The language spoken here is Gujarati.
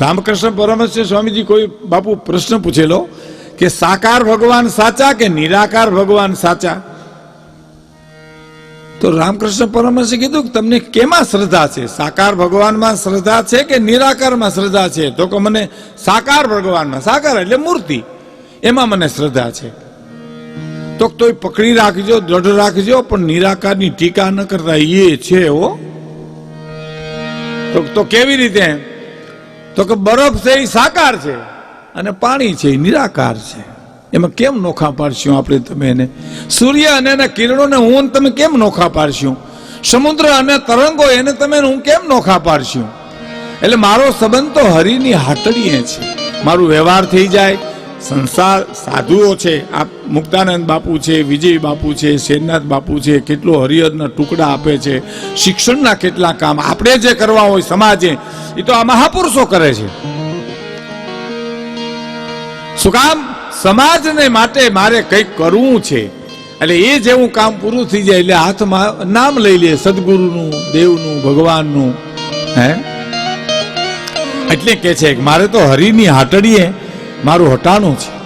રામકૃષ્ણ પરમહંસ સ્વામીજી કોઈ બાપુ પ્રશ્ન પૂછેલો કે સાકાર ભગવાન સાચા કે નિરાકાર ભગવાન સાચા? તો રામકૃષ્ણ પરમહંસે કીધું કે તમને કેમાં શ્રદ્ધા છે? સાકાર ભગવાનમાં શ્રદ્ધા છે કે નિરાકારમાં શ્રદ્ધા છે? તો કે મને સાકાર ભગવાનમાં, સાકાર એટલે મૂર્તિ, એમાં મને શ્રદ્ધા છે. તો તોય પકડી રાખજો, દ્રઢ રાખજો, પણ નિરાકારની ટીકા ન કરતા, એ છે હો. તો કેવી રીતે? તો કે બરફ છે એ સાકાર છે અને પાણી છે એ નિરાકાર છે. એમાં કેમ નોખા પાડશું આપણે તમે એને? સૂર્ય અને એના કિરણોને હું તમે કેમ નોખા પાડશું? સમુદ્ર અને તરંગો એને તમે હું કેમ નોખા પાડશું? એટલે મારો સંબંધ તો હરિની હાટડીએ છે. મારું વ્યવહાર થઈ જાય સંસાર સાધુઓ છે. આ મુક્તાનંદ બાપુ છે, વિજય બાપુ છે શેરનાથ બાપુ છે, કેટલો હરિહરના ટુકડા આપે છે. શિક્ષણના કેટલા કામ આપણે જે કરવા હોય સમાજે, એ તો આ મહાપુરુષો કરે છે. શું કામ? સમાજને માટે મારે કંઈક કરવું છે. એટલે એ જેવું કામ પૂરું થઈ જાય, એટલે હાથમાં નામ લઈ લે, સદગુરુનું, દેવનું, ભગવાનનું. હે? એટલે કે છે મારે તો હરિની હાટડીએ મારું હટાણું છે.